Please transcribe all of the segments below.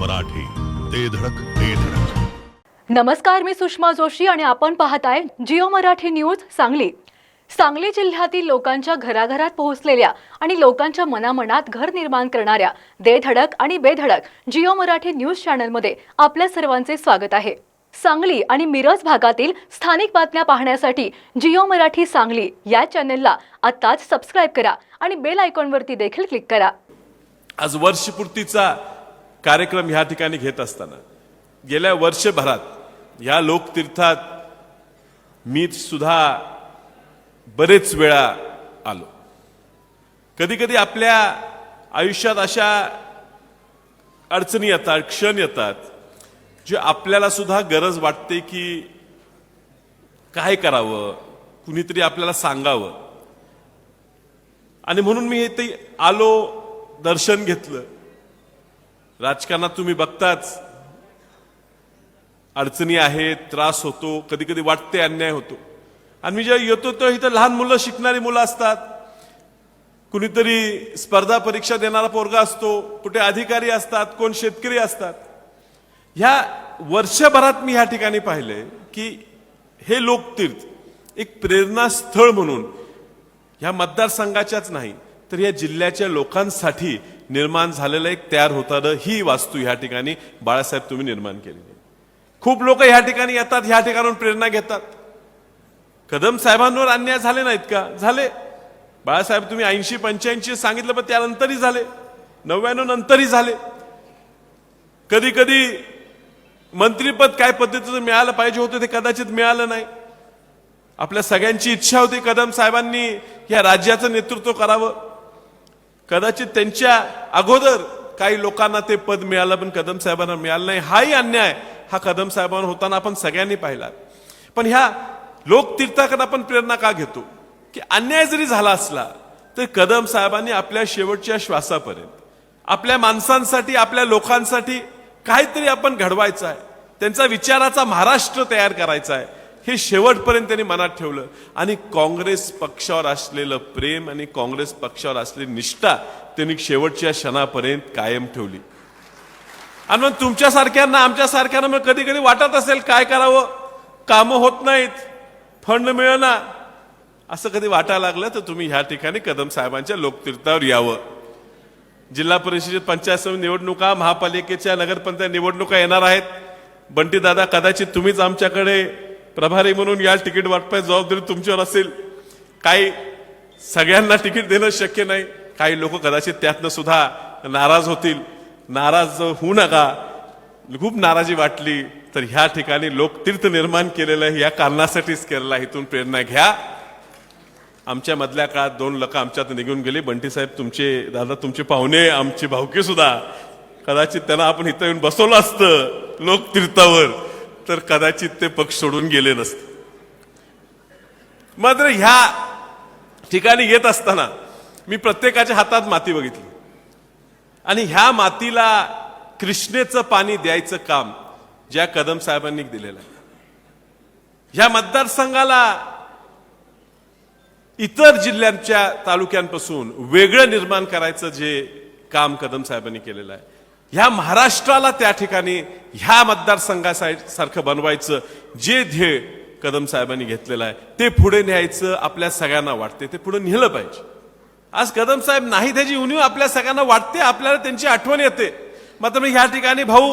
मराठी. ते धडक ते धडक. नमस्कार मी सुषमा जोशी आणि आपण पाहताय जिओ मराठी न्यूज सांगली. सांगली जिल्ह्यातील लोकांच्या घराघरात पोहोचलेल्या आणि लोकांच्या मनामनात घर निर्माण करणाऱ्या देधडक आणि बेधडक जिओ मराठी न्यूज चॅनलमध्ये आपल्या सर्वांचे स्वागत आहे. सांगली आणि मिरज भागातील स्थानिक बातम्या पाहण्यासाठी जिओ मराठी सांगली या चॅनलला आत्ताच सबस्क्राईब करा आणि बेल आयकॉनवरती देखील क्लिक करा. आज वर्षपूर्तीचा कार्यक्रम ह्या ठिकाणी घेत असताना गेल्या वर्षभरात ह्या लोकतीर्थात मी सुद्धा बरेच वेळा आलो. कधीकधी आपल्या आयुष्यात अशा अडचणी येतात क्षण येतात जे आपल्याला सुद्धा गरज वाटते की काय करावं कुणीतरी आपल्याला सांगावं. आणि म्हणून मी ते आलो दर्शन घेतलं. राजकारणात तुम्ही बघताच अडचणी आहेत त्रास होतो कधी कधी वाटते अन्याय होतो. आणि मी जेव्हा येतो तेव्हा इथं लहान मुलं शिकणारी मुलं असतात. कुणीतरी स्पर्धा परीक्षा देणारा पोरगा असतो कुठे अधिकारी असतात कोण शेतकरी असतात. ह्या वर्षभरात मी ह्या ठिकाणी पाहिलंय की हे लोकतीर्थ एक प्रेरणास्थळ म्हणून ह्या मतदारसंघाच्याच नाही तर या जिल्ह्याच्या लोकांसाठी निर्माण झालेलं एक तयार होताना ही वास्तू ह्या ठिकाणी बाळासाहेब तुम्ही निर्माण केलेली खूप लोक ह्या ठिकाणी येतात ह्या ठिकाणून प्रेरणा घेतात. कदम साहेबांवर अन्याय झाले नाहीत का? झाले. बाळासाहेब तुम्ही ऐंशी पंच्याऐंशी सांगितलं पण त्यानंतरही झाले. नव्याण्णव नंतरही झाले. कधी कधी मंत्रीपद काय पद्धतीचं मिळालं पाहिजे होतं ते कदाचित मिळालं नाही. आपल्या सगळ्यांची इच्छा होती कदम साहेबांनी या राज्याचं नेतृत्व करावं. कदाचित त्यांच्या अगोदर काही लोकांना ते पद मिळालं पण कदम साहेबांना मिळालं नाही. हाही अन्याय हा कदम साहेबांवर होताना आपण सगळ्यांनी पाहिला पण ह्या लोकतीर्थाकडे आपण प्रेरणा का घेतो? की अन्याय जरी झाला असला तर कदम साहेबांनी आपल्या शेवटच्या श्वासापर्यंत आपल्या माणसांसाठी आपल्या लोकांसाठी काहीतरी आपण घडवायचं आहे. त्यांचा विचाराचा महाराष्ट्र तयार करायचा आहे. हे शेवटपर्यंत त्यांनी मनात ठेवलं. आणि काँग्रेस पक्षावर असलेलं प्रेम आणि काँग्रेस पक्षावर असलेली निष्ठा त्यांनी शेवटच्या क्षणापर्यंत कायम ठेवली. आणि मग तुमच्यासारख्यांना आमच्यासारख्यांना मग कधी कधी वाटत असेल काय करावं? कामं होत नाहीत फंड मिळना. असं कधी वाटायला लागलं? तर तुम्ही ह्या ठिकाणी कदम साहेबांच्या लोकतीर्थावर यावं. जिल्हा परिषदेत पंचायत समिती निवडणुका महापालिकेच्या नगरपंचायत निवडणुका येणार आहेत. बंटीदादा कदाचित तुम्हीच आमच्याकडे प्रभारी म्हणून या तिकीट वाटपाय जबाबदारी तुमच्यावर असेल. काही सगळ्यांना तिकीट देणं शक्य नाही. काही लोक कदाचित त्यातनं सुद्धा नाराज होतील. नाराज होऊ नका. खूप नाराजी वाटली. तर ह्या ठिकाणी लोकतीर्थ निर्माण केलेलं आहे. या कारणासाठीच केलेलं आहे. इथून प्रेरणा घ्या. आमच्या मधल्या काळात दोन लोक आमच्यात निघून गेले. बंटी साहेब तुमचे दादा तुमचे पाहुणे आमची भावकी सुद्धा. कदाचित त्यांना आपण इथं येऊन बसवलं असतं लोकतीर्थावर. तर कदाचित ते पक्ष सोडून गेले नसते. मात्र ह्या ठिकाणी येत असताना मी प्रत्येकाच्या हातात माती बघितली. आणि ह्या मातीला कृष्णेचं पाणी द्यायचं काम ज्या कदम साहेबांनी दिलेलं आहे. ह्या मतदारसंघाला इतर जिल्ह्यांच्या तालुक्यांपासून वेगळं निर्माण करायचं जे काम कदम साहेबांनी केलेलं आहे. ह्या महाराष्ट्राला त्या ठिकाणी ह्या मतदारसंघासारखं बनवायचं जे ध्येय कदम साहेबांनी घेतलेलं आहे ते पुढे न्यायचं आपल्या सगळ्यांना वाटते ते पुढे नेलं पाहिजे. आज कदम साहेब नाही त्याची उणीव आपल्या सगळ्यांना वाटते आपल्याला त्यांची आठवण येते. मात्र मी ह्या ठिकाणी भाऊ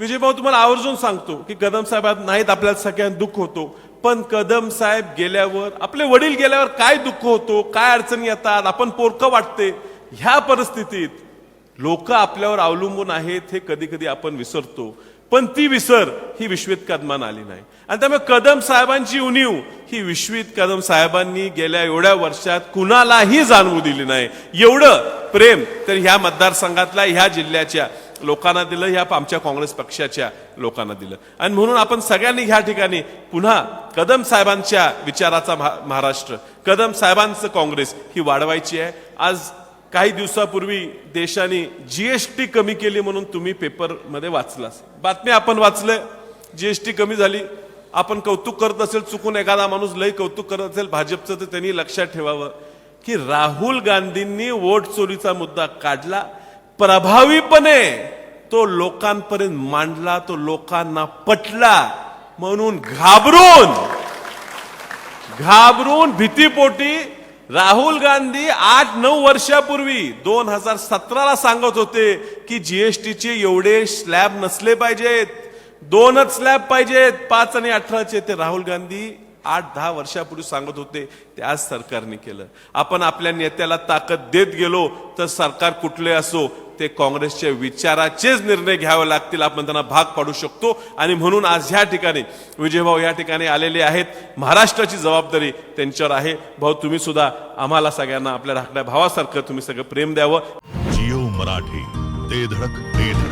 विजय भाऊ तुम्हाला आवर्जून सांगतो की कदम साहेब नाहीत आपल्याला सगळ्यांना दुःख होतो. पण कदम साहेब गेल्यावर आपले वडील गेल्यावर काय दुःख होतो काय अडचणी येतात आपण पोरकं वाटते. ह्या परिस्थितीत लोक आपल्यावर अवलंबून आहेत हे कधी कधी आपण विसरतो. पण ती विसर ही विश्वित कदमान आली नाही. आणि त्यामुळे कदम साहेबांची उणीव ही विश्वित कदम साहेबांनी गेल्या एवढ्या वर्षात कुणालाही जाणवू दिली नाही. एवढं प्रेम तर ह्या मतदारसंघातल्या ह्या जिल्ह्याच्या लोकांना दिलं ह्या आमच्या काँग्रेस पक्षाच्या लोकांना दिलं. आणि म्हणून आपण सगळ्यांनी ह्या ठिकाणी पुन्हा कदम साहेबांच्या विचाराचा महाराष्ट्र कदम साहेबांचं काँग्रेस ही वाढवायची आहे. आज काही दिवसापूर्वी देशाने जी एश टी कमी केली म्हणून तुम्ही पेपरमध्ये वाचला बातमी आपण वाचलंय टी कमी झाली. आपण कौतुक करत असेल चुकून एखादा माणूस लय कौतुक करत असेल भाजपचं तर त्यांनी लक्षात ठेवावं की राहुल गांधींनी वोट चोरीचा मुद्दा काढला. प्रभावीपणे तो लोकांपर्यंत मांडला तो लोकांना पटला म्हणून घाबरून घाबरून भीतीपोटी राहुल गांधी आठ नऊ वर्षापूर्वी दोन हजार सतराला सांगत होते की जीएसटीचे एवढे स्लॅब नसले पाहिजेत. दोनच स्लॅब पाहिजेत. पाच आणि अठराचे ते राहुल गांधी आठ दहा वर्षापूर्वी सांगत होते. ते आज सरकारने केलं. आपण आपल्या नेत्याला ताकद देत गेलो तर सरकार कुठले असो ते काँग्रेसच्या विचाराचेच निर्णय घ्यावे लागतील आपण त्यांना भाग पाडू शकतो. आणि म्हणून आज ह्या ठिकाणी विजयभाऊ या ठिकाणी आलेले आहेत. महाराष्ट्राची जबाबदारी त्यांच्यावर आहे. भाऊ तुम्ही सुद्धा आम्हाला सगळ्यांना आपल्या धाकट्या भावासारखं तुम्ही सगळं प्रेम द्यावं. जिओ मराठी ते धडक ते धडक.